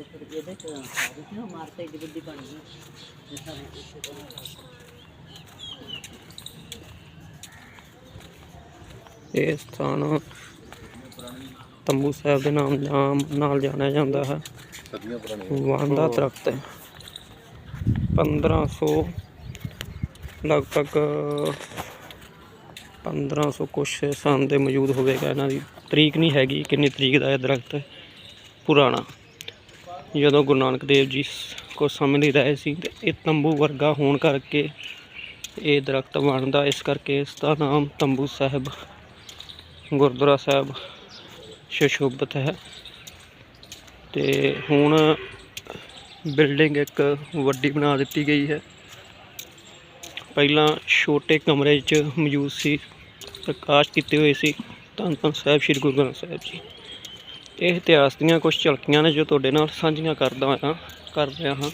ਤੇ ਫਿਰ ਇਹਦੇ ਚ ਸਾਰੀ ਨਾ ਮਾਰਤਾ ਏਡੀ ਵੱਡੀ ਬਣ ਗਈ ਤੇ ਸਾਰੇ ਇੱਥੇ ਤੋਂ ਇਹ ਸਥਾਨ ਤੰਬੂ ਸਾਹਿਬ ਦੇ ਨਾਮ ਨਾਮ ਨਾਲ ਜਾਣਿਆ ਜਾਂਦਾ ਹੈ। ਸਦੀਆਂ ਪੁਰਾਣੀ ਵਾਨ ਦਾ ਦਰਖਤ ਹੈ। 1500 ਲਗਭਗ 1500 ਕੁਛ ਸਾਲ ਦੇ ਮੌਜੂਦ ਹੋਵੇਗਾ। ਇਹਨਾਂ ਦੀ ਤਰੀਕ ਨਹੀਂ ਹੈਗੀ, ਕਿੰਨੀ ਤਰੀਕ ਦਾ ਇਹ ਦਰਖਤ ਪੁਰਾਣਾ। ਜਦੋਂ ਗੁਰੂ ਨਾਨਕ ਦੇਵ ਜੀ ਕੋ ਸਮਝ ਨਹੀਂ ਰਹੇ ਸੀ ਤੇ ਇਹ ਤੰਬੂ ਵਰਗਾ ਹੋਣ ਕਰਕੇ ਇਹ ਦਰਖਤ ਬਣਦਾ, ਇਸ ਕਰਕੇ ਇਸ ਦਾ ਨਾਮ ਤੰਬੂ ਸਾਹਿਬ, ਗੁਰਦੁਆਰਾ ਸਾਹਿਬ ਸ਼ਸ਼ੋਭਤ ਹੈ। ਤੇ ਹੁਣ ਬਿਲਡਿੰਗ ਇੱਕ ਵੱਡੀ ਬਣਾ ਦਿੱਤੀ ਗਈ ਹੈ। ਪਹਿਲਾਂ ਛੋਟੇ ਕਮਰੇ 'ਚ ਮੌਜੂਦ ਸੀ, ਪ੍ਰਕਾਸ਼ ਕੀਤੇ ਹੋਏ ਸੀ। ਧੰਨ ਧੰਨ ਸਾਹਿਬ, ਸ੍ਰੀ ਗੁਰੂ ਗ੍ਰੰਥ ਸਾਹਿਬ ਜੀ। ਇਹ ਇਤਿਹਾਸ ਦੀਆਂ ਕੁਝ ਝਲਕੀਆਂ ਨੇ ਜੋ ਤੁਹਾਡੇ ਨਾਲ ਸਾਂਝੀਆਂ ਕਰਦਾ ਹਾਂ ਕਰ ਰਿਹਾ ਹਾਂ।